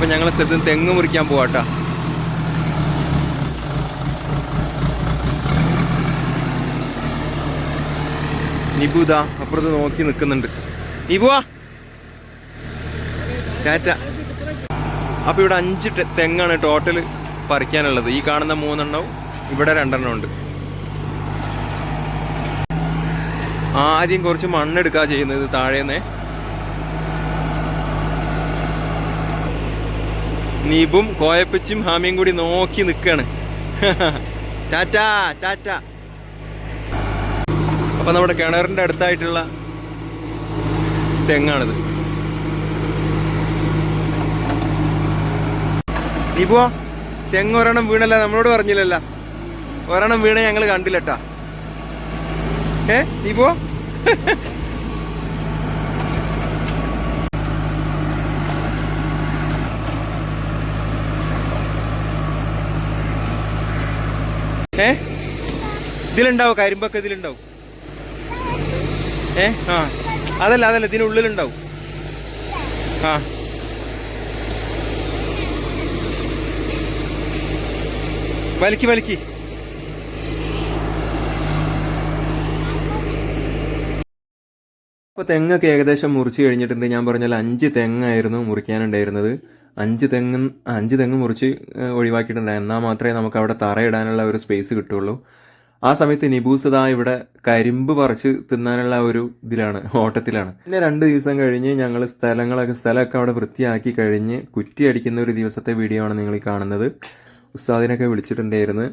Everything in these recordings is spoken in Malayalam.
അപ്പം ഞങ്ങൾ സ്ഥലത്ത് നിന്ന് തെങ്ങ് മുറിക്കാൻ പോവാട്ടോ നിബുദാ അപ്പുറത്ത് നോക്കി നിൽക്കുന്നുണ്ട് നിബുവാ ടാറ്റ. അപ്പോൾ ഇവിടെ അഞ്ച് തെങ്ങാണ് ടോട്ടൽ പറിക്കാനുള്ളത്. ഈ കാണുന്ന മൂന്നെണ്ണവും ഇവിടെ രണ്ടെണ്ണം ഉണ്ട്. ആദ്യം കുറച്ച് മണ്ണെടുക്കുക ചെയ്യുന്നത് താഴേന്ന്. നീബും കോയപ്പച്ചും ഹാമിയും കൂടി നോക്കി നിൽക്കാണ് ടാറ്റാ ടാറ്റ. അപ്പൊ നമ്മുടെ കിണറിന്റെ അടുത്തായിട്ടുള്ള തെങ്ങാണിത്. നീബുവോ തെങ്ങ് ഒരെണ്ണം വീണല്ല നമ്മളോട് പറഞ്ഞില്ലല്ല. ഒരെണ്ണം വീണ ഞങ്ങൾ കണ്ടില്ലട്ടാ. ഏ നീബുവോ ഏ? ഇതിലുണ്ടാവും കരിമ്പൊക്കെ ഇതിലുണ്ടാവും. ഏ? ആ. അതല്ല അതല്ല ഇതിനുള്ളിലുണ്ടാവും ആ. വലിക്ക് വലിക്ക്. അപ്പോൾ തെങ്ങൊക്കെ ഏകദേശം മുറിച്ച് കഴിഞ്ഞിട്ടുണ്ട്. ഞാൻ പറഞ്ഞാൽ അഞ്ച് തെങ്ങായിരുന്നു മുറിക്കാനുണ്ടായിരുന്നത്. അഞ്ച് തെങ്ങ് അഞ്ച് തെങ്ങ് മുറിച്ച് ഒഴിവാക്കിയിട്ടുണ്ടായിരുന്നു. എന്നാൽ മാത്രമേ നമുക്ക് അവിടെ തറയിടാനുള്ള ഒരു സ്പേസ് കിട്ടുള്ളൂ. ആ സമയത്ത് നിബൂസത ഇവിടെ കരിമ്പ് പറിച്ച് തിന്നാനുള്ള ഒരു ഇതിലാണ് ഓട്ടത്തിലാണ്. പിന്നെ രണ്ട് ദിവസം കഴിഞ്ഞ് ഞങ്ങൾ സ്ഥലങ്ങളൊക്കെ സ്ഥലമൊക്കെ അവിടെ വൃത്തിയാക്കി കഴിഞ്ഞ് കുറ്റി അടിക്കുന്ന ഒരു ദിവസത്തെ വീഡിയോ ആണ് നിങ്ങൾ ഈ കാണുന്നത്. ഉസ്താദിനൊക്കെ വിളിച്ചിട്ടുണ്ടായിരുന്നു.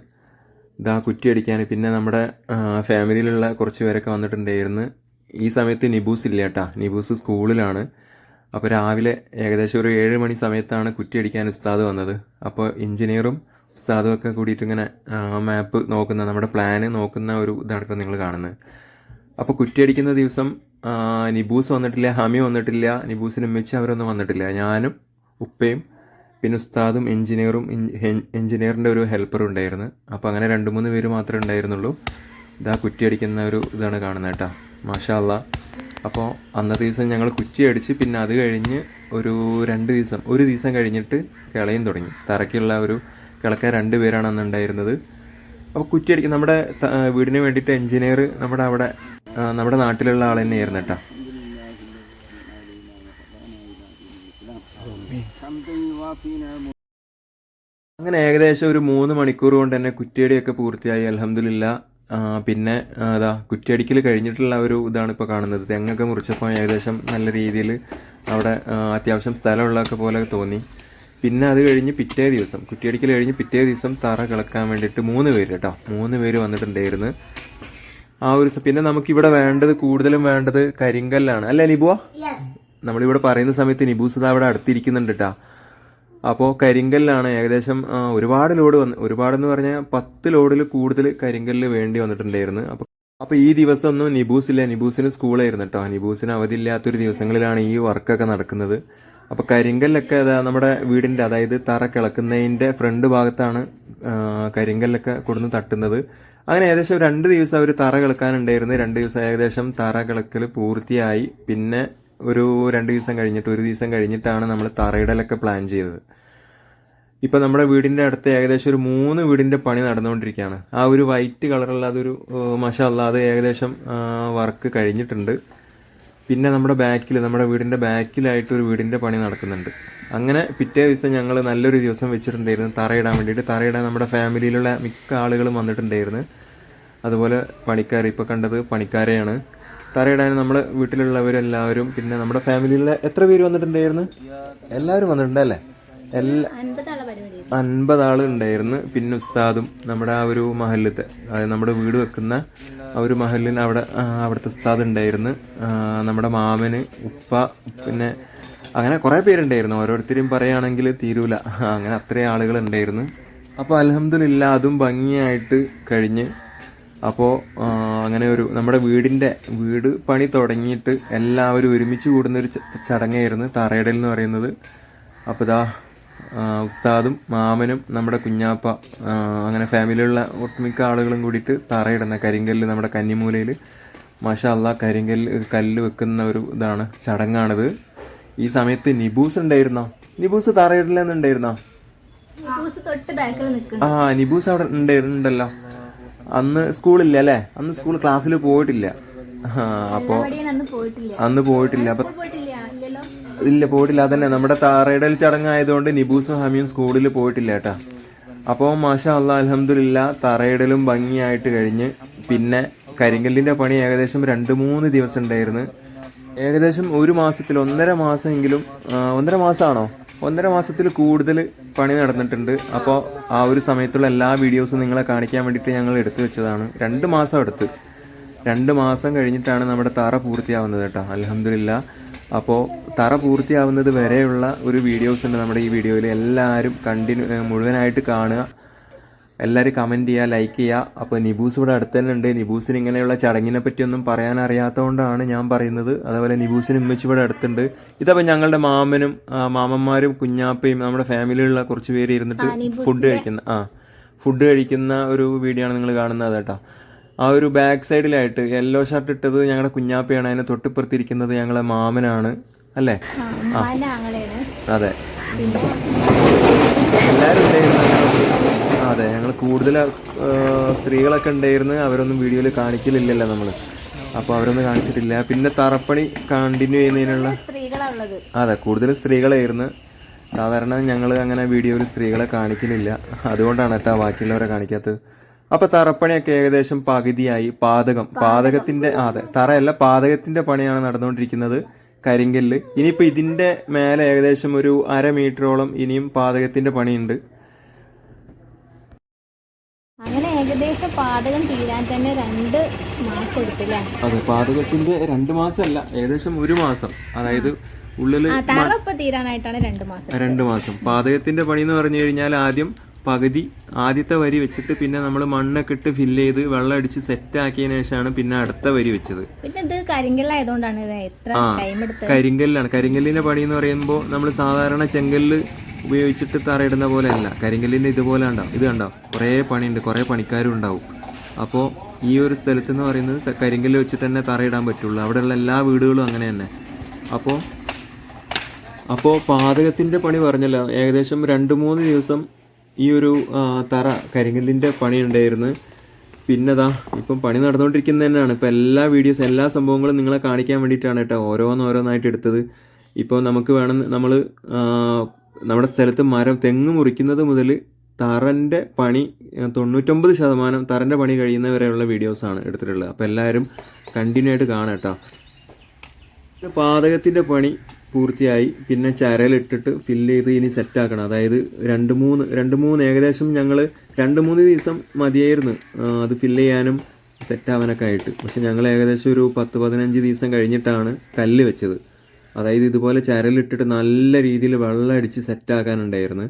ഇതാ കുറ്റി അടിക്കാൻ. പിന്നെ നമ്മുടെ ഫാമിലിയിലുള്ള കുറച്ച് പേരൊക്കെ വന്നിട്ടുണ്ടായിരുന്നു. ഈ സമയത്ത് നിബൂസ് ഇല്ല കേട്ടാ. നിബൂസ് സ്കൂളിലാണ്. അപ്പോൾ രാവിലെ ഏകദേശം ഒരു ഏഴ് മണി സമയത്താണ് കുറ്റി അടിക്കാൻ ഉസ്താദ് വന്നത്. അപ്പോൾ എഞ്ചിനീയറും ഉസ്താദും ഒക്കെ കൂടിയിട്ട് ഇങ്ങനെ മാപ്പ് നോക്കുന്ന നമ്മുടെ പ്ലാന് നോക്കുന്ന ഒരു ഇതാണ് നിങ്ങൾ കാണുന്നത്. അപ്പോൾ കുറ്റി അടിക്കുന്ന ദിവസം നിബൂസ് വന്നിട്ടില്ല ഹമി വന്നിട്ടില്ല നിബൂസിന് ഉമ്മച്ച് അവരൊന്നും വന്നിട്ടില്ല. ഞാനും ഉപ്പയും പിന്നെ ഉസ്താദും എഞ്ചിനീയറും എഞ്ചിനീയറിന്റെ ഒരു ഹെൽപ്പറും ഉണ്ടായിരുന്നു. അപ്പോൾ അങ്ങനെ രണ്ട് മൂന്ന് പേര് മാത്രമേ ഉണ്ടായിരുന്നുള്ളൂ. ഇതാ കുറ്റി അടിക്കുന്ന ഒരു ഇതാണ് കാണുന്നത് കേട്ടോ. മാഷാ അല്ലാ അപ്പോൾ അന്നത്തെ ദിവസം ഞങ്ങൾ കുറ്റി അടിച്ച് പിന്നെ അത് കഴിഞ്ഞ് ഒരു രണ്ട് ദിവസം ഒരു ദിവസം കഴിഞ്ഞിട്ട് കിളയും തുടങ്ങി. തറയ്ക്കുള്ള ഒരു കിളക്കാൻ രണ്ട് പേരാണ് അന്ന് ഉണ്ടായിരുന്നത്. അപ്പോൾ കുറ്റി അടിക്കും നമ്മുടെ വീടിന് വേണ്ടിയിട്ട് എഞ്ചിനീയർ നമ്മുടെ അവിടെ നമ്മുടെ നാട്ടിലുള്ള ആൾ തന്നെയായിരുന്നു കേട്ടോ. അങ്ങനെ ഏകദേശം ഒരു മൂന്ന് മണിക്കൂർ കൊണ്ട് തന്നെ കുറ്റിയടിയൊക്കെ പൂർത്തിയായി. അലഹമില്ല പിന്നെ അതാ കുറ്റിയടിക്കൽ കഴിഞ്ഞിട്ടുള്ള ഒരു ഇതാണ് ഇപ്പോൾ കാണുന്നത്. തെങ്ങൊക്കെ മുറിച്ചപ്പോൾ ഏകദേശം നല്ല രീതിയിൽ അവിടെ അത്യാവശ്യം സ്ഥലമുള്ളതൊക്കെ പോലെ തോന്നി. പിന്നെ അത് കഴിഞ്ഞ് പിറ്റേ ദിവസം കുറ്റിയടിക്കൽ കഴിഞ്ഞ് പിറ്റേ ദിവസം തറ കിളക്കാൻ വേണ്ടിയിട്ട് മൂന്ന് പേര് കേട്ടോ മൂന്ന് പേര് വന്നിട്ടുണ്ടായിരുന്നു. ആ ഒരു പിന്നെ പിന്നെ നമുക്കിവിടെ വേണ്ടത് കൂടുതലും വേണ്ടത് കരിങ്കല്ലാണ്. അല്ലേ നിബുവ? നമ്മളിവിടെ പറയുന്ന സമയത്ത് നിബൂസ് അവിടെ അടുത്തിരിക്കുന്നുണ്ട് കേട്ടാ അപ്പോൾ കരിങ്കല്ലാണ് ഏകദേശം ഒരുപാട് ലോഡ് വന്ന് ഒരുപാടെന്ന് പറഞ്ഞാൽ പത്ത് ലോഡിൽ കൂടുതൽ കരിങ്കല്ല് വേണ്ടി വന്നിട്ടുണ്ടായിരുന്നു. അപ്പോൾ അപ്പോൾ ഈ ദിവസം ഒന്നും നിബൂസില്ല. നിബൂസിന് സ്കൂളായിരുന്നു കേട്ടോ. നിബൂസിന് അവധിയില്ലാത്തൊരു ദിവസങ്ങളിലാണ് ഈ വർക്കൊക്കെ നടക്കുന്നത്. അപ്പോൾ കരിങ്കല്ലൊക്കെ നമ്മുടെ വീടിന്റെ അതായത് തറ കിളക്കുന്നതിന്റെ ഫ്രണ്ട് ഭാഗത്താണ് കരിങ്കല്ലൊക്കെ കൊടുന്ന് തട്ടുന്നത്. അങ്ങനെ ഏകദേശം രണ്ട് ദിവസം അവർ തറ കിളക്കാനുണ്ടായിരുന്നു. രണ്ട് ദിവസം ഏകദേശം തറ കിളക്കൽ പൂർത്തിയായി. പിന്നെ ഒരു രണ്ട് ദിവസം കഴിഞ്ഞിട്ട് ഒരു ദിവസം കഴിഞ്ഞിട്ടാണ് നമ്മൾ തറയിടലൊക്കെ പ്ലാൻ ചെയ്തത്. ഇപ്പം നമ്മുടെ വീടിന്റെ അടുത്ത് ഏകദേശം ഒരു മൂന്ന് വീടിന്റെ പണി നടന്നുകൊണ്ടിരിക്കുകയാണ്. ആ ഒരു വൈറ്റ് കളറുള്ള അതൊരു മഷല്ല അത് ഏകദേശം വർക്ക് കഴിഞ്ഞിട്ടുണ്ട്. പിന്നെ നമ്മുടെ ബാക്കിൽ നമ്മുടെ വീടിന്റെ ബാക്കിലായിട്ട് ഒരു വീടിന്റെ പണി നടക്കുന്നുണ്ട്. അങ്ങനെ പിറ്റേ ദിവസം ഞങ്ങൾ നല്ലൊരു ദിവസം വെച്ചിട്ടുണ്ടായിരുന്നു തറയിടാൻ വേണ്ടിയിട്ട്. തറയിടാൻ നമ്മുടെ ഫാമിലിയിലുള്ള മിക്ക ആളുകളും വന്നിട്ടുണ്ടായിരുന്നു. അതുപോലെ പണിക്കാർ ഇപ്പോൾ കണ്ടത് പണിക്കാരെയാണ്. തറയിടാൻ നമ്മുടെ വീട്ടിലുള്ളവരെല്ലാവരും പിന്നെ നമ്മുടെ ഫാമിലിയിലെ എത്ര പേര് വന്നിട്ടുണ്ടായിരുന്നു? എല്ലാവരും വന്നിട്ടുണ്ടല്ലേ എല്ലാ അൻപത് ആൾ ഉണ്ടായിരുന്നു. പിന്നെ ഉസ്താദും നമ്മുടെ ആ ഒരു മഹലിലത്തെ അതായത് നമ്മുടെ വീട് വെക്കുന്ന ആ ഒരു മഹലിന് അവിടെ അവിടുത്തെ ഉസ്താദ് ഉണ്ടായിരുന്നു. നമ്മുടെ മാമന് ഉപ്പ പിന്നെ അങ്ങനെ കുറേ പേരുണ്ടായിരുന്നു. ഓരോരുത്തരും പറയുകയാണെങ്കിൽ തീരൂല. അങ്ങനെ അത്രയും ആളുകൾ ഉണ്ടായിരുന്നു. അപ്പോൾ അലഹമില്ല അതും ഭംഗിയായിട്ട് കഴിഞ്ഞ് അപ്പോൾ അങ്ങനെ ഒരു നമ്മുടെ വീടിന്റെ വീട് പണി തുടങ്ങിയിട്ട് എല്ലാവരും ഒരുമിച്ച് കൂടുന്നൊരു ചടങ്ങായിരുന്നു തറയിടൽ എന്ന് പറയുന്നത്. അപ്പോൾ ഇതാ ഉസ്താദും മാമനും നമ്മുടെ കുഞ്ഞാപ്പ അങ്ങനെ ഫാമിലിയിലുള്ള ഒട്ടുമിക്ക ആളുകളും കൂടിയിട്ട് തറയിടുന്ന കരിങ്കല്ല് നമ്മുടെ കന്നിമൂലയിൽ മാഷാ അല്ലാ കരിങ്കല്ല് കല്ല് വെക്കുന്ന ഒരു ഇതാണ് ചടങ്ങാണിത്. ഈ സമയത്ത് നിബൂസ് ഉണ്ടായിരുന്നോ? നിബൂസ് തറയിടില്ലെന്നുണ്ടായിരുന്നോ ആ നിബൂസ് അവിടെ ഉണ്ടായിരുന്നുണ്ടല്ലോ. അന്ന് സ്കൂളില്ല അല്ലേ? അന്ന് സ്കൂൾ ക്ലാസ്സിൽ പോയിട്ടില്ല. അപ്പോ അന്ന് പോയിട്ടില്ല? അപ്പൊ ഇല്ല പോയിട്ടില്ല. അതന്നെ. നമ്മുടെ താറയിടൽ ചടങ്ങായതുകൊണ്ട് നിബൂസും ഹമിയും സ്കൂളിൽ പോയിട്ടില്ല കേട്ടാ. അപ്പോൾ മാഷാ അള്ള അലഹമില്ല തറയിടലും ഭംഗിയായിട്ട് കഴിഞ്ഞ് പിന്നെ കരിങ്കല്ലിന്റെ പണി ഏകദേശം രണ്ട് മൂന്ന് ദിവസം ഉണ്ടായിരുന്നു. ഏകദേശം ഒരു മാസത്തിൽ ഒന്നര മാസമെങ്കിലും ഒന്നര മാസമാണോ ഒന്നര മാസത്തിൽ കൂടുതൽ പണി നടന്നിട്ടുണ്ട്. അപ്പോൾ ആ ഒരു സമയത്തുള്ള എല്ലാ വീഡിയോസും നിങ്ങളെ കാണിക്കാൻ വേണ്ടിയിട്ട് ഞങ്ങൾ എടുത്തു വെച്ചതാണ്. രണ്ട് മാസം എടുത്ത്. രണ്ട് മാസം കഴിഞ്ഞിട്ടാണ് നമ്മുടെ തറ പൂർത്തിയാവുന്നത് കേട്ടോ. അലഹമില്ല അപ്പോൾ തറ പൂർത്തിയാവുന്നത് വരെയുള്ള ഒരു വീഡിയോസ് ഉണ്ട് നമ്മുടെ ഈ വീഡിയോയിൽ. എല്ലാവരും കണ്ടിന്യൂ മുഴുവനായിട്ട് കാണുക. എല്ലാവരും കമന്റ് ചെയ്യുക ലൈക്ക് ചെയ്യുക അപ്പോൾ നിബൂസ് ഇവിടെ അടുത്ത് തന്നെ ഉണ്ട് നിബൂസിന് ഇങ്ങനെയുള്ള ചടങ്ങിനെ പറ്റിയൊന്നും പറയാൻ അറിയാത്തതുകൊണ്ടാണ് ഞാൻ പറയുന്നത്. അതേപോലെ നിബൂസിന് ഉമ്മച്ചി ഇവിടെ അടുത്തുണ്ട്. ഇതപ്പോൾ ഞങ്ങളുടെ മാമനും മാമന്മാരും കുഞ്ഞാപ്പയും നമ്മുടെ ഫാമിലിയിലുള്ള കുറച്ച് പേര് ഇരുന്നിട്ട് ഫുഡ് കഴിക്കുന്ന ആ ഫുഡ് കഴിക്കുന്ന ഒരു വീഡിയോ ആണ് നിങ്ങൾ കാണുന്നത് കേട്ടോ. ആ ഒരു ബാക്ക് സൈഡിലായിട്ട് യെല്ലോ ഷർട്ട് ഇട്ടത് ഞങ്ങളുടെ കുഞ്ഞാപ്പയാണ്. അതിനെ തൊട്ടിപ്പുറത്തിരിക്കുന്നത് ഞങ്ങളെ മാമനാണ്. അല്ലേ? അതെ. എല്ലാവരും ഉണ്ടായിരുന്നു അതെ ഞങ്ങൾ കൂടുതൽ സ്ത്രീകളൊക്കെ ഉണ്ടായിരുന്നു അവരൊന്നും വീഡിയോയിൽ കാണിക്കലില്ലല്ലോ നമ്മൾ അപ്പോൾ അവരൊന്നും കാണിച്ചിട്ടില്ല. പിന്നെ തറപ്പണി കണ്ടിന്യൂ ചെയ്യുന്നതിനുള്ള അതെ കൂടുതൽ സ്ത്രീകളായിരുന്നു. സാധാരണ ഞങ്ങൾ അങ്ങനെ വീഡിയോയിൽ സ്ത്രീകളെ കാണിക്കലില്ല. അതുകൊണ്ടാണ് കേട്ടോ ബാക്കിയുള്ളവരെ കാണിക്കാത്തത്. അപ്പൊ തറപ്പണിയൊക്കെ ഏകദേശം പകുതിയായി. പാതകം. പാതകത്തിന്റെ അതെ തറയല്ല പാതകത്തിന്റെ പണിയാണ് നടന്നുകൊണ്ടിരിക്കുന്നത് കരിങ്കല്ല്. ഇനിയിപ്പോ ഇതിന്റെ മേലെ ഏകദേശം ഒരു അര മീറ്ററോളം ഇനിയും പാതകത്തിന്റെ പണിയുണ്ട് അങ്ങനെ ഏകദേശം പാതകം തീരാൻ തന്നെ രണ്ട് മാസം എടുത്തില്ലേ അതെ പാതകത്തിന്റെ രണ്ട് മാസമല്ല ഏകദേശം ഒരു മാസം. അതായത് ഉള്ളിൽ തീരാനായിട്ടാണ് രണ്ട് മാസം. രണ്ട് മാസം. പാതകത്തിന്റെ പണി എന്ന് പറഞ്ഞു കഴിഞ്ഞാൽ ആദ്യം പകുതി ആദ്യത്തെ വരി വെച്ചിട്ട് പിന്നെ നമ്മൾ മണ്ണൊക്കെ ഇട്ട് ഫില്ല് ചെയ്ത് വെള്ളം അടിച്ച് സെറ്റ് ആക്കിയതിനു ശേഷമാണ് പിന്നെ അടുത്ത വരി വെച്ചത്. പിന്നെ ഇത് കരിങ്കല്ലായതുകൊണ്ടാണ് കരിങ്കല്ലാണ്. കരിങ്കല്ലിന്റെ പണി എന്ന് പറയുമ്പോൾ നമ്മൾ സാധാരണ ചെങ്കല്ല് ഉപയോഗിച്ചിട്ട് തറയിടുന്ന പോലെ അല്ല കരിങ്കല്ലിന്റെ ഇതുപോലെ ഉണ്ടാവും ഇത് കണ്ടാവും കുറേ പണിയുണ്ട്. കുറേ പണിക്കാരും ഉണ്ടാവും. അപ്പോൾ ഈ ഒരു സ്ഥലത്ത് എന്ന് പറയുന്നത് കരിങ്കല്ല് വെച്ചിട്ട് തന്നെ തറയിടാൻ പറ്റുള്ളൂ. അവിടെയുള്ള എല്ലാ വീടുകളും അങ്ങനെ തന്നെ. അപ്പോൾ അപ്പോൾ പാതകത്തിന്റെ പണി പറഞ്ഞല്ലോ. ഏകദേശം രണ്ട് മൂന്ന് ദിവസം ഈ ഒരു തറ കരിങ്കല്ലിന്റെ പണി ഉണ്ടായിരുന്നു. പിന്നെതാ ഇപ്പം പണി നടന്നുകൊണ്ടിരിക്കുന്നത് തന്നെയാണ്. ഇപ്പം എല്ലാ വീഡിയോസ് എല്ലാ സംഭവങ്ങളും നിങ്ങളെ കാണിക്കാൻ വേണ്ടിയിട്ടാണ് കേട്ടോ ഓരോന്നോരോന്നായിട്ട് എടുത്തത്. ഇപ്പോൾ നമുക്ക് വേണം നമ്മൾ നമ്മുടെ സ്ഥലത്ത് മരം തെങ്ങ് മുറിക്കുന്നത് മുതൽ തറന്റെ പണി തൊണ്ണൂറ്റൊമ്പത് ശതമാനം തറന്റെ പണി കഴിയുന്നവരെയുള്ള വീഡിയോസാണ് എടുത്തിട്ടുള്ളത്. അപ്പോൾ എല്ലാവരും കണ്ടിന്യൂ ആയിട്ട് കാണാം കേട്ടോ. പാതകത്തിന്റെ പണി പൂർത്തിയായി. പിന്നെ ചരലിട്ടിട്ട് ഫില്ല് ചെയ്ത് ഇനി സെറ്റാക്കണം അതായത് രണ്ട് മൂന്ന് രണ്ട് മൂന്ന് ഏകദേശം ഞങ്ങൾ രണ്ട് മൂന്ന് ദിവസം മതിയായിരുന്നു. അത് ഫില്ല് ചെയ്യാനും സെറ്റാവാനൊക്കെ ആയിട്ട്. പക്ഷെ ഞങ്ങൾ ഏകദേശം ഒരു പത്ത് പതിനഞ്ച് ദിവസം കഴിഞ്ഞിട്ടാണ് കല്ല് വെച്ചത്. അതായത് ഇതുപോലെ ചരലിട്ടിട്ട് നല്ല രീതിയിൽ വെള്ളം അടിച്ച് സെറ്റാക്കാനുണ്ടായിരുന്നു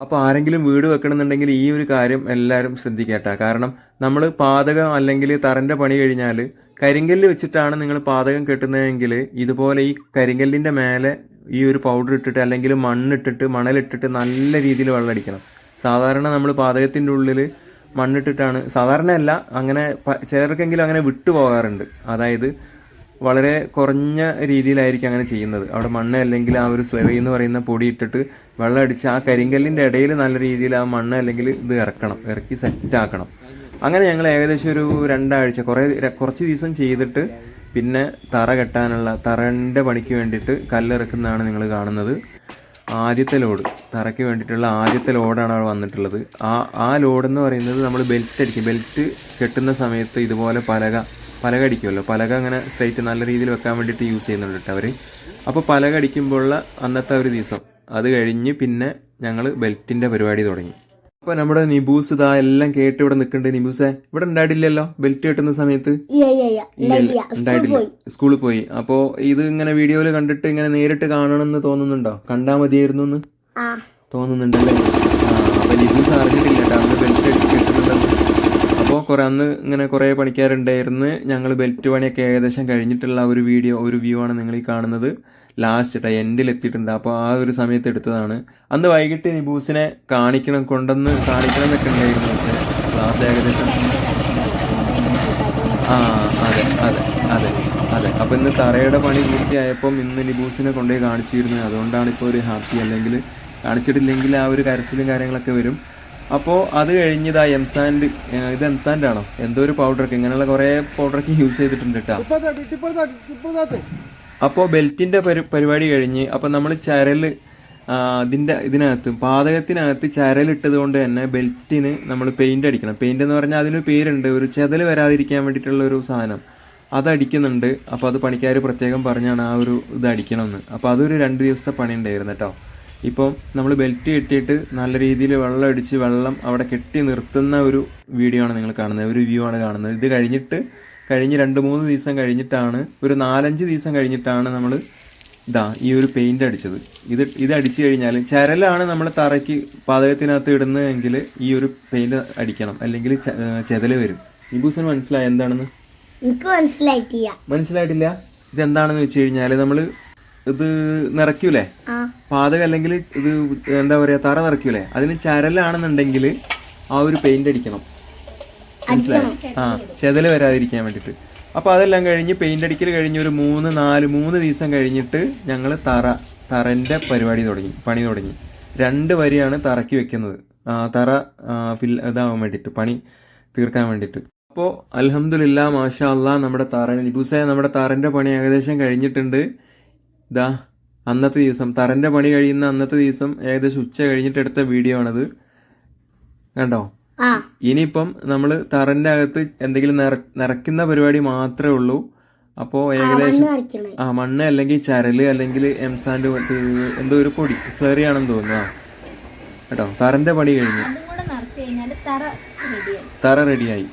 അപ്പോൾ ആരെങ്കിലും വീട് വെക്കണമെന്നുണ്ടെങ്കിൽ ഈ ഒരു കാര്യം എല്ലാവരും ശ്രദ്ധിക്കട്ടെ. കാരണം നമ്മൾ പാതകം അല്ലെങ്കിൽ തറന്റെ പണി കഴിഞ്ഞാൽ കരിങ്കല്ല് വെച്ചിട്ടാണ് നിങ്ങൾ പാതകം കെട്ടുന്നതെങ്കിൽ ഇതുപോലെ ഈ കരിങ്കല്ലിന്റെ മേലെ ഈ ഒരു പൗഡർ ഇട്ടിട്ട് അല്ലെങ്കിൽ മണ്ണിട്ടിട്ട് മണലിട്ടിട്ട് നല്ല രീതിയിൽ വെള്ളം അടിക്കണം. സാധാരണ നമ്മൾ പാതകത്തിന്റെ ഉള്ളിൽ മണ്ണിട്ടിട്ടാണ് സാധാരണ അല്ല അങ്ങനെ ചിലർക്കെങ്കിലും അങ്ങനെ വിട്ടു പോകാറുണ്ട് അതായത് വളരെ കുറഞ്ഞ രീതിയിലായിരിക്കും അങ്ങനെ ചെയ്യുന്നത്. അവിടെ മണ്ണ് അല്ലെങ്കിൽ ആ ഒരു സ്ലെറി എന്ന് പറയുന്ന പൊടി ഇട്ടിട്ട് വെള്ളം അടിച്ച് ആ കരിങ്കല്ലിന്റെ ഇടയിൽ നല്ല രീതിയിൽ ആ മണ്ണ് അല്ലെങ്കിൽ ഇത് ഇറക്കണം ഇറക്കി സെറ്റ് ആക്കണം. അങ്ങനെ ഞങ്ങൾ ഏകദേശം ഒരു രണ്ടാഴ്ച കുറേ കുറച്ച് ദിവസം ചെയ്തിട്ട് പിന്നെ തറ കെട്ടാനുള്ള തറന്റെ പണിക്ക് വേണ്ടിയിട്ട് കല്ലിറക്കുന്നതാണ് നിങ്ങൾ കാണുന്നത്. ആദ്യത്തെ ലോഡ് തറയ്ക്ക് വേണ്ടിയിട്ടുള്ള ആദ്യത്തെ ലോഡാണ് അവിടെ വന്നിട്ടുള്ളത്. ആ ആ ലോഡ് എന്ന് പറയുന്നത് നമ്മൾ ബെൽറ്റ് അടിക്കും. ബെൽറ്റ് കെട്ടുന്ന സമയത്ത് ഇതുപോലെ പലക പലക അടിക്കുമല്ലോ. പലക അങ്ങനെ സ്ട്രൈറ്റ് നല്ല രീതിയിൽ വെക്കാൻ വേണ്ടിയിട്ട് യൂസ് ചെയ്യുന്നുണ്ട് കേട്ടോ അവർ അപ്പോൾ പലക അടിക്കുമ്പോഴുള്ള അന്നത്തെ ഒരു ദിവസം. അത് കഴിഞ്ഞ് പിന്നെ ഞങ്ങൾ ബെൽറ്റിന്റെ പരിപാടി തുടങ്ങി. അപ്പോൾ നമ്മുടെ നിബൂസ് ഇതാ എല്ലാം കേട്ട് ഇവിടെ നിൽക്കുന്നുണ്ട്. നിബൂസേ ഇവിടെ ഉണ്ടായിട്ടില്ലല്ലോ ബെൽറ്റ് കെട്ടുന്ന സമയത്ത്? ഉണ്ടായിട്ടില്ല. സ്കൂളിൽ പോയി. അപ്പോ ഇത് ഇങ്ങനെ വീഡിയോയിൽ കണ്ടിട്ട് ഇങ്ങനെ നേരിട്ട് കാണണമെന്ന് തോന്നുന്നുണ്ടോ? കണ്ടാ മതിയായിരുന്നു എന്ന്? തോന്നുന്നുണ്ടല്ലേ? അപ്പൊ നിബൂസ് അറിഞ്ഞിട്ടില്ല കേട്ടോ അന്ന് ബെൽറ്റ് കിട്ടുന്നുണ്ടെന്ന് അപ്പോൾ കുറേ അന്ന് ഇങ്ങനെ കുറേ പണിക്കാരുണ്ടായിരുന്നു. ഞങ്ങൾ ബെൽറ്റ് പണിയൊക്കെ ഏകദേശം കഴിഞ്ഞിട്ടുള്ള ഒരു വീഡിയോ ഒരു വ്യൂ ആണ് നിങ്ങൾ ഈ കാണുന്നത്. ലാസ്റ്റ് കേട്ടോ എൻഡിൽ എത്തിയിട്ടുണ്ട്. അപ്പോൾ ആ ഒരു സമയത്ത് എടുത്തതാണ്. അന്ന് വൈകിട്ട് നിബൂസിനെ കാണിക്കണം കൊണ്ടെന്ന് കാണിക്കണം എന്നൊക്കെ ഉണ്ടായിരുന്നു. ക്ലാസ് ഏകദേശം ആ അതെ അതെ അതെ അതെ. അപ്പോൾ ഇന്ന് തറയുടെ പണി പൂർത്തിയായപ്പം ഇന്ന് നിബൂസിനെ കൊണ്ടുപോയി കാണിച്ചിരുന്നു. അതുകൊണ്ടാണ് ഇപ്പോൾ ഒരു ഹാപ്പി അല്ലെങ്കിൽ കാണിച്ചിട്ടില്ലെങ്കിൽ ആ ഒരു കരച്ചിലും കാര്യങ്ങളൊക്കെ വരും. അപ്പോൾ അത് കഴിഞ്ഞതാ എംസാൻഡ് ഇത് എംസാൻഡ് ആണോ? എന്തോ ഒരു പൗഡറൊക്കെ ഇങ്ങനെയുള്ള കുറേ പൗഡറൊക്കെ യൂസ് ചെയ്തിട്ടുണ്ട് കേട്ടോ അപ്പോൾ ബെൽറ്റിന്റെ പരിപാടി കഴിഞ്ഞ് അപ്പോൾ നമ്മൾ ചരൽ അതിന്റെ അതിന്റെ ഇതിനകത്ത് പാതകത്തിനകത്ത് ചരലിട്ടത് കൊണ്ട് തന്നെ ബെൽറ്റിന് നമ്മൾ പെയിന്റ് അടിക്കണം. പെയിന്റ് എന്ന് പറഞ്ഞാൽ അതിന് പേരുണ്ട് ഒരു ചെതൽ വരാതിരിക്കാൻ വേണ്ടിയിട്ടുള്ള ഒരു സാധനം. അത് അടിക്കുന്നുണ്ട്. അപ്പോൾ അത് പണിക്കാർ പ്രത്യേകം പറഞ്ഞാണ് ആ ഒരു ഇത് അടിക്കണമെന്ന് അപ്പോൾ അതൊരു രണ്ട് ദിവസത്തെ പണി ഉണ്ടായിരുന്നു കേട്ടോ ഇപ്പം നമ്മൾ ബെൽറ്റ് കെട്ടിയിട്ട് നല്ല രീതിയിൽ വെള്ളം അടിച്ച് വെള്ളം അവിടെ കെട്ടി നിർത്തുന്ന ഒരു വീഡിയോ ആണ് നിങ്ങൾ കാണുന്നത്. ഒരു വ്യൂ ആണ് കാണുന്നത്. ഇത് കഴിഞ്ഞിട്ട് കഴിഞ്ഞ് രണ്ട് മൂന്ന് ദിവസം കഴിഞ്ഞിട്ടാണ് ഒരു നാലഞ്ച് ദിവസം കഴിഞ്ഞിട്ടാണ് നമ്മൾ ഇതാ ഈ ഒരു പെയിന്റ് അടിച്ചത്. ഇത് ഇത് അടിച്ചു കഴിഞ്ഞാൽ ചരലാണ് നമ്മൾ തറയ്ക്ക് പാതകത്തിനകത്ത് ഇടുന്നതെങ്കിൽ ഈ ഒരു പെയിന്റ് അടിക്കണം. അല്ലെങ്കിൽ ചെതൽ വരും. ഇബൂസിന് മനസ്സിലായ? എന്താണെന്ന്? എനിക്ക് മനസ്സിലായിട്ടില്ല. മനസ്സിലായിട്ടില്ല? ഇത് എന്താണെന്ന് വെച്ച് കഴിഞ്ഞാൽ നമ്മൾ ഇത് നിറയ്ക്കൂലേ? പാതകം അല്ലെങ്കിൽ ഇത് എന്താ പറയാ തറ നിറയ്ക്കൂലേ? അതിന് ചരലാണെന്നുണ്ടെങ്കിൽ ആ ഒരു പെയിന്റ് അടിക്കണം. മനസ്സിലായോ? ആ ചെതൽ വരാതിരിക്കാൻ വേണ്ടിട്ട് അപ്പൊ അതെല്ലാം കഴിഞ്ഞ് പെയിന്റ് അടിക്കൽ കഴിഞ്ഞ് ഒരു മൂന്ന് നാല് മൂന്ന് ദിവസം കഴിഞ്ഞിട്ട് ഞങ്ങൾ തറ തറന്റെ പരിപാടി തുടങ്ങി പണി തുടങ്ങി. രണ്ട് വരിയാണ് തറയ്ക്ക് വെക്കുന്നത്. തറ ഫിൽ ഇതാവാൻ വേണ്ടിട്ട് പണി തീർക്കാൻ വേണ്ടിട്ട് അപ്പോൾ അലഹമുല്ല മാഷാ അല്ലാ നമ്മുടെ തറ നിബുസ നമ്മുടെ തറന്റെ പണി ഏകദേശം കഴിഞ്ഞിട്ടുണ്ട്. ഇതാ അന്നത്തെ ദിവസം. തറന്റെ പണി കഴിയുന്ന അന്നത്തെ ദിവസം ഏകദേശം ഉച്ച കഴിഞ്ഞിട്ട് എടുത്ത വീഡിയോ ആണത്. കണ്ടോ? ഇനിയിപ്പം നമ്മൾ തറന്റെ അകത്ത് എന്തെങ്കിലും നിറയ്ക്കുന്ന പരിപാടി മാത്രമേ ഉള്ളൂ. അപ്പോൾ ഏകദേശം ആ മണ്ണ് അല്ലെങ്കിൽ ചരൽ അല്ലെങ്കിൽ എം സാൻഡ് എന്തോ ഒരു പൊടി സ്ലറി ആണെന്ന് തോന്നുന്നു. ആ. കേട്ടോ? തറന്റെ പണി കഴിഞ്ഞു. തറ റെഡിയായി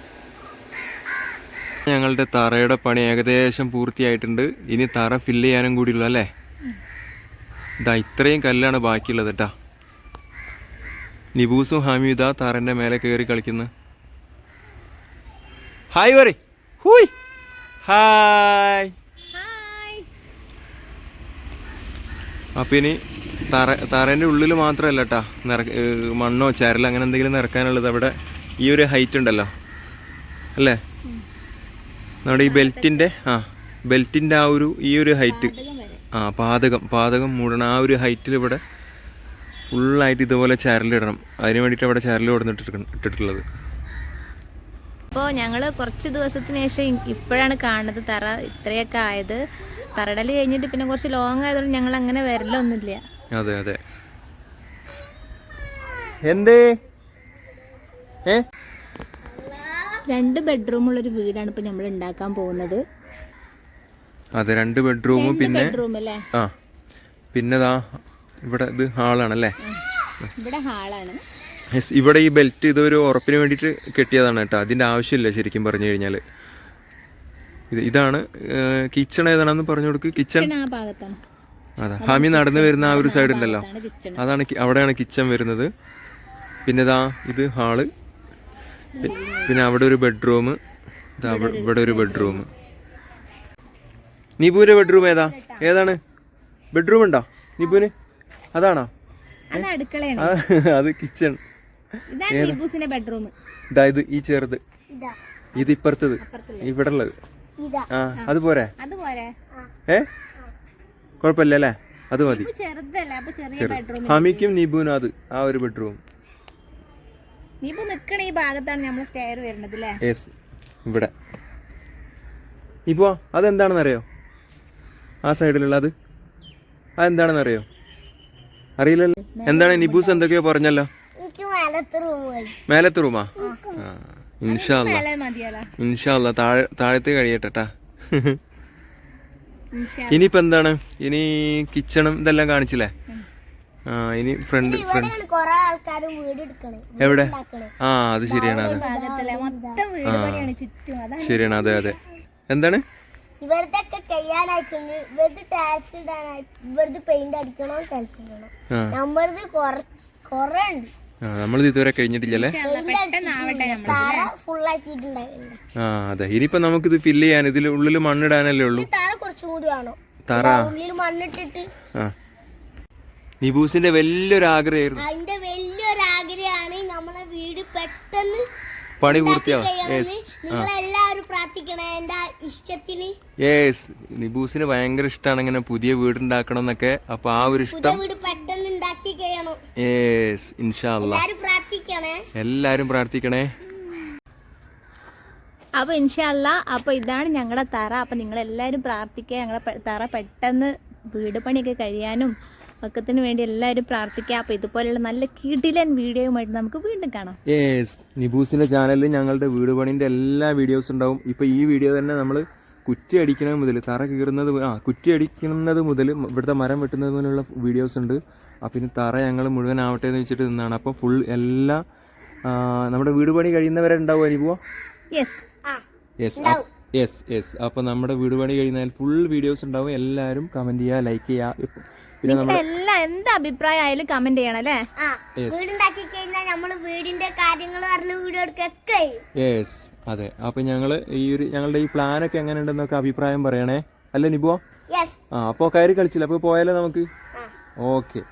ഞങ്ങളുടെ തറയുടെ പണി ഏകദേശം പൂർത്തിയായിട്ടുണ്ട്. ഇനി തറ ഫില്ല് ചെയ്യാനും കൂടിയുള്ളൂ അല്ലേ? ഇതാ ഇത്രയും കല്ലാണ് ബാക്കിയുള്ളത് കേട്ടാ നിബൂസും ഹാമിയും ഇതാ തറന്റെ മേലെ കയറി കളിക്കുന്നു. ഹായ് പറ ഹൂയ് ഹായ് അപ്പൊ അപ്പം ഇനി തറ തറേന്റെ ഉള്ളിൽ മാത്രമല്ല കേട്ടാ നിറ മണ്ണോ ചരലോ അങ്ങനെ എന്തെങ്കിലും നിറക്കാനുള്ളത് അവിടെ ഈ ഒരു ഹൈറ്റ് ഉണ്ടല്ലോ. അല്ലേ? നമ്മുടെ ഈ ബെൽറ്റിന്റെ ആ ബെൽറ്റിന്റെ ആ ഒരു ഈ ഒരു ഹൈറ്റ്. ആ പാതകം പാതകം മൂടണം. ആ ഒരു ഹൈറ്റിൽ ഇവിടെ ഫുള്ളായിട്ട് ഇതുപോലെ ചരലിടണം. അതിന് വേണ്ടിയിട്ട് അവിടെ ചരൽ കൊടുത്തിട്ട് ഇട്ടിട്ടുള്ളത്. അപ്പോൾ ഞങ്ങൾ കുറച്ച് ദിവസത്തിന് ശേഷം ഇപ്പോഴാണ് കാണുന്നത് തറ ഇത്രയൊക്കെ ആയത്. തറടൽ കഴിഞ്ഞിട്ട് പിന്നെ കുറച്ച് ലോങ് ആയതുകൊണ്ട് ഞങ്ങൾ അങ്ങനെ വരലൊന്നുമില്ല. അതെ അതെ. എന്തേ? ഏ? രണ്ട് ബെഡ്റൂം ബെഡ്റൂമുള്ളൊരു വീടാണ് ഇപ്പോൾ നമ്മൾ ഉണ്ടാക്കാൻ പോകുന്നത്. അതെ രണ്ട് ബെഡ്റൂം പിന്നെ ആ പിന്നെ ദാ ഇവിടെ ഇത് ഹാളാണല്ലേ? ഇവിടെ ഹാളാണ്. ഇവിടെ ഈ ബെൽറ്റ് ഇതൊരു ഉറപ്പിന് വേണ്ടിയിട്ട് കെട്ടിയതാണ് കേട്ടോ. അതിന്റെ ആവശ്യമില്ല ശരിക്കും പറഞ്ഞു കഴിഞ്ഞാൽ ഇത് ഇതാണ് കിച്ചൺ ഏതാണെന്ന് പറഞ്ഞു കൊടുക്ക്? കിച്ചൺ അതാ ഹാമി നടന്നു വരുന്ന ആ ഒരു സൈഡ് ഉണ്ടല്ലോ. അതാണ് അവിടെയാണ് കിച്ചൺ വരുന്നത്. പിന്നെ ഇതാ ഇത് ഹാൾ. പിന്നെ അവിടെ ഒരു ബെഡ്റൂം ഇതാ അവിടെ- ഇവിടെ ഒരു ബെഡ്റൂം നിബുവിന്റെ ബെഡ്റൂം ഏതാ? ഏതാണ്? ബെഡ്റൂം ഉണ്ടോ നിബുവിന് അതാണോ? അത് അടുക്കളയാണ്. അത് കിച്ചൺ ബെഡ്റൂം ഇതാ ഇത് ഈ ചെറുത്. ഇതാ. ഇത് ഇപ്പുറത്തത്. ഇവിടെ ഉള്ളത് ഇതാ. ആ അത് പോരെ? അതുപോലെ ഏ? കുഴപ്പമില്ല അല്ലേ അത് മതി. ചെറുതല്ല? അപ്പൊ ചെറിയ ബെഡ്റൂം ഹമിക്കും നിബുവിനും അത്. ആ ഒരു ബെഡ്റൂം നീ ഇപ്പൊ നിക്കണ ഈ ഭാഗത്താണ് നമ്മൾ സ്റ്റെയർ വരുന്നത് അല്ലേ യെസ് ഇവിടെ. ഇപ്പോ അതെന്താണെന്ന് അറിയോ ആ സൈഡിലുള്ള അത്. അതെന്താണെന്ന് അറിയോ അറിയില്ലല്ലോ എന്താണ് നിബൂസ് എന്തൊക്കെയോ പറഞ്ഞല്ലോ? മേലത്തെ റൂമാ ആ? ഇൻഷാല്ല ഇൻഷാല്ല താഴെ താഴത്തെ കഴിയട്ടെ ട്ടാ. ഇനിയിപ്പോ എന്താണ്? ഇനി കിച്ചണും ഇതെല്ലാം കാണിച്ചില്ലേ? ഇനി ഫ്രണ്ട് ഫ്രണ്ട് ഇവിടെയാണ് കൊറേ ആൾക്കാരും വീട് എടുക്കണേ എവിടെ ആ അത് ശരിയാണ് അത്. ഭാഗത്തല്ലേ മൊത്തം വീട് പണിയാണ് ചുറ്റും. അതാണ് ശരിയാണ് അതെ അതെ. എന്താണ്? ഇവരുടെ ഒക്കെ കഴിയാനായിട്ടുണ്ട് ഇവരുടെ ടാക്സ് ഇവരുടെ പെയിന്റ് അടിക്കണോ ടാക്സ് ഇടണം? ആ. നമ്മളത് കുറച്ച് കൊറേ ഉണ്ട് നമ്മളിത് ഇതുവരെ കഴിഞ്ഞിട്ടില്ലല്ലേ ആ അതെ. ഇനിയിപ്പോ നമുക്കിത് ഫില്ല് ചെയ്യാൻ ഇതിൽ ഉള്ളിൽ മണ്ണിടാനല്ലേ ഉള്ളൂ? താറ കുറച്ചും കൂടി ആണോ തറ? ഉള്ളിൽ മണ്ണിട്ടിട്ട് ആ. നിബൂസിന്റെ വലിയൊരു ആഗ്രഹമായിരുന്നു. അതിന്റെ വലിയൊരു ആഗ്രഹമാണ് നമ്മളെ വീട് പെട്ടെന്ന് പണി പൂർത്തിയാവും യെസ് നിങ്ങൾ എല്ലാവരും പ്രാർത്ഥിക്കണം എന്റെ ഇഷ്ടത്തിന്. യേസ് നിബൂസിന് ഭയങ്കര ഇഷ്ടമാണ് ഇങ്ങനെ പുതിയ വീട് ഉണ്ടാക്കണം എന്നൊക്കെ അപ്പൊ ആ ഒരു ഇഷ്ടം. യേസ് ഇൻഷാല്ല എല്ലാരും പ്രാർത്ഥിക്കണേ. അപ്പൊ പ്രാർത്ഥിക്കണേ. അപ്പോൾ ഇൻഷല്ല അപ്പോൾ ഇതാണ് ഞങ്ങളുടെ തറ. അപ്പോൾ നിങ്ങളെല്ലാവരും പ്രാർത്ഥിക്കുക ഞങ്ങളുടെ തറ പെട്ടെന്ന് വീട് പണിയൊക്കെ കഴിയാനും ഒക്കത്തിന് വേണ്ടി എല്ലാവരും പ്രാർത്ഥിക്കുക അപ്പോൾ ഇതുപോലെയുള്ള നല്ല കിടിലൻ വീഡിയോയുമായിട്ട് നമുക്ക് വീണ്ടും കാണാം. യേസ് നിബൂസിന്റെ ചാനലിൽ ഞങ്ങളുടെ വീട് പണിന്റെ എല്ലാ വീഡിയോസ് ഉണ്ടാവും. ഇപ്പോൾ ഈ വീഡിയോ തന്നെ നമ്മൾ കുറ്റി അടിക്കുന്നത് മുതൽ തറ കീറുന്നത് ആ കുറ്റി അടിക്കുന്നത് മുതൽ ഇവിടുത്തെ മരം വെട്ടുന്നത് മുതലുള്ള വീഡിയോസ് ഉണ്ട്. അപ്പം ഇനി തറ ഞങ്ങൾ മുഴുവൻ ആവട്ടെ എന്ന് വെച്ചിട്ട് നിന്നാണ്. അപ്പോൾ ഫുൾ എല്ലാ നമ്മുടെ വീട് പണി കഴിയുന്നവരെ ഉണ്ടാവും അനുഭവം യെസ് യെസ് യെസ് യെസ് അപ്പോൾ നമ്മുടെ വീട് പണി കഴിയുന്നതിൽ ഫുൾ വീഡിയോസ് ഉണ്ടാവും. എല്ലാവരും കമന്റ് ചെയ്യുക ലൈക്ക് ചെയ്യുക പിന്നെ നമ്മൾ എല്ലാം എന്ത് അഭിപ്രായം ആയാലും കമന്റ് ചെയ്യണം അല്ലേ? വീടുണ്ടാക്കി കഴിഞ്ഞാൽ നമ്മൾ വീടിന്റെ കാര്യങ്ങൾ പറഞ്ഞ് വീഡിയോ എടുക്കൊക്കെ യെസ് അതെ. അപ്പൊ ഞങ്ങൾ ഈ ഒരു ഞങ്ങളുടെ ഈ പ്ലാനൊക്കെ എങ്ങനെ ഉണ്ടെന്നൊക്കെ അഭിപ്രായം പറയണേ. അല്ലേ നിബോ ആ അപ്പോൾ കയറി കളിച്ചില്ല? അപ്പൊ പോയാലോ നമുക്ക്? ഓക്കെ